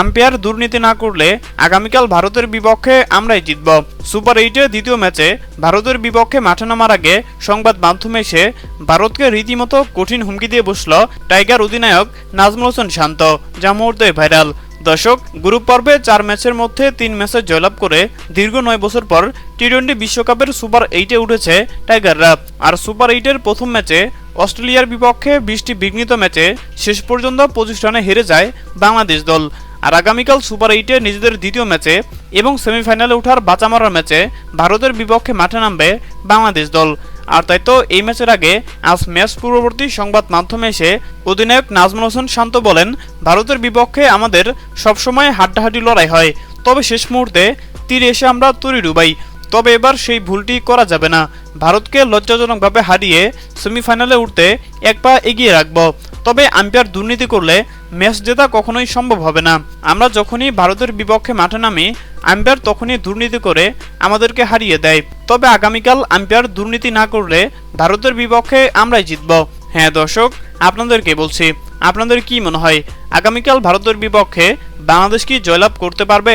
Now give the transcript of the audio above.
Umpire দুর্নীতি না করলে আগামীকাল ভারতের বিপক্ষে আমরাই জিতব। সুপার এইটে দ্বিতীয় ম্যাচে ভারতের বিপক্ষে মাঠে নামার আগে সংবাদ মাধ্যমে এসে ভারতকে রীতিমতো কঠিন হুমকি দিয়ে বসল টাইগার অধিনায়ক নাজমুল হোসেন শান্ত, যা মুহূর্তে ভাইরাল। দর্শক, গ্রুপ পর্বে চার ম্যাচের মধ্যে তিন ম্যাচে জয়লাভ করে দীর্ঘ নয় বছর পর টি টোয়েন্টি বিশ্বকাপের সুপার এইটে উঠেছে টাইগাররা। আর সুপার এইটের প্রথম ম্যাচে অস্ট্রেলিয়ার বিপক্ষে বৃষ্টি বিঘ্নিত ম্যাচে শেষ পর্যন্ত রানে হেরে যায় বাংলাদেশ দল। আর আগামীকাল সুপার এইটে নিজেদের দ্বিতীয় ম্যাচে এবং সেমিফাইনালে ওঠার বাঁচা মারার ম্যাচে ভারতের বিপক্ষে মাঠে নামবে বাংলাদেশ দল। আর তাই তো এই ম্যাচের আগে আজ ম্যাচ পূর্ববর্তী সংবাদ মাধ্যমে এসে অধিনায়ক নাজমুল হোসেন শান্ত বলেন, ভারতের বিপক্ষে আমাদের সবসময় হাড্ডাহাড্ডি লড়াই হয়। তবে শেষ মুহূর্তে তীরে এসে আমরা তরি ডুবাই। তবে এবার সেই ভুলটি করা যাবে না। ভারতকে লজ্জাজনকভাবে হারিয়ে সেমিফাইনালে উঠতে এক পা এগিয়ে রাখব। তবে আম্পায়ার দুর্নীতি করলে ম্যাচ জেতা কখনোই সম্ভব হবে না। আমরা যখনই ভারতের বিপক্ষে মাঠে নামি, আম্পায়ার তখনই দুর্নীতি করে আমাদেরকে হারিয়ে দেয়। তবে আগামীকাল আম্পায়ার দুর্নীতি না করলে ভারতের বিপক্ষে আমরাই জিতব। হ্যাঁ দর্শক, আপনাদেরকে বলছি, আপনাদের কি মনে হয়, আগামীকাল ভারতের বিপক্ষে বাংলাদেশ কি জয়লাভ করতে পারবে?